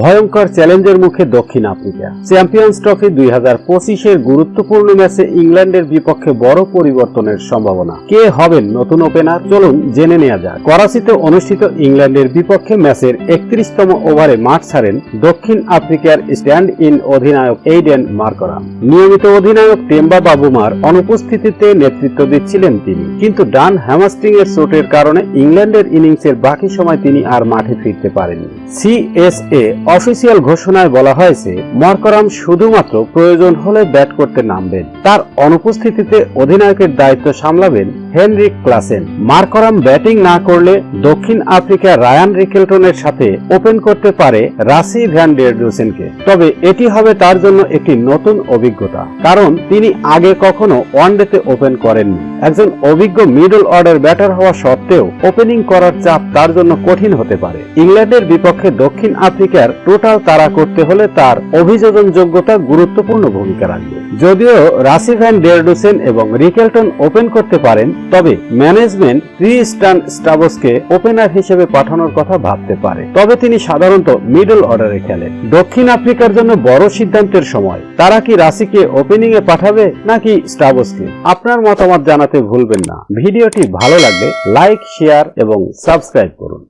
ভয়ঙ্কর চ্যালেঞ্জের মুখে দক্ষিণ আফ্রিকা। চ্যাম্পিয়ন্স ট্রফি দুই হাজার পঁচিশের গুরুত্বপূর্ণ ম্যাচে ইংল্যান্ডের বিপক্ষে বড় পরিবর্তনের সম্ভাবনা। কে হবেন নতুন ওপেনার? চলুন জেনে নেওয়া যাক। করাচিতে অনুষ্ঠিত ইংল্যান্ডের বিপক্ষে ম্যাচের একত্রিশতম ওভারে মাঠ ছাড়েন দক্ষিণ আফ্রিকার স্ট্যান্ড ইন অধিনায়ক এইডেন মার্করাম নিয়মিত অধিনায়ক টেম্বা বাবুমার অনুপস্থিতিতে নেতৃত্ব দিচ্ছিলেন তিনি। কিন্তু ডান হ্যামাস্টিং এর চোটের কারণে ইংল্যান্ডের ইনিংসের বাকি সময় তিনি আর মাঠে ফিরতে পারেননি। সিএসএ অফিসিয়াল ঘোষণায় বলা হয়েছে, মরকরাম শুধুমাত্র প্রয়োজন হলে ব্যাট করতে নামবেন। তার অনুপস্থিতিতে অধিনায়কের দায়িত্ব সামলাবেন হেনরিক ক্লাসেন। মার্করাম ব্যাটিং না করলে দক্ষিণ আফ্রিকা রায়ান রিকেলটনের সাথে ওপেন করতে পারে রাসি ভ্যান ডেরডুসেনকে তবে এটি হবে তার জন্য একটি নতুন অভিজ্ঞতা, কারণ তিনি আগে কখনো ওয়ানডেতে ওপেন করেননি। একজন অভিজ্ঞ মিডল অর্ডার ব্যাটার হওয়া সত্ত্বেও ওপেনিং করার চাপ তার জন্য কঠিন হতে পারে। ইংল্যান্ডের বিপক্ষে দক্ষিণ আফ্রিকার টোটাল তাড়া করতে হলে তার অভিযোজন যোগ্যতা গুরুত্বপূর্ণ ভূমিকা রাখবে। যদিও রাসি ভ্যান ডেরডুসেন এবং রিকেলটন ওপেন করতে পারেন, তবে ম্যানেজমেন্ট ক্রিস্টান স্টাবসকে ওপেনার হিসেবে পাঠানোর কথা ভাবতে পারে। তবে তিনি সাধারণত মিডল অর্ডারে খেলেন। দক্ষিণ আফ্রিকার জন্য বড় সিদ্ধান্তের সময়। তারা কি রাশিকে ওপেনিং এ পাঠাবে নাকি স্টাবসকে? আপনার মতামত জানাতে ভুলবেন না। ভিডিওটি ভালো লাগলে লাইক, শেয়ার এবং সাবস্ক্রাইব করুন।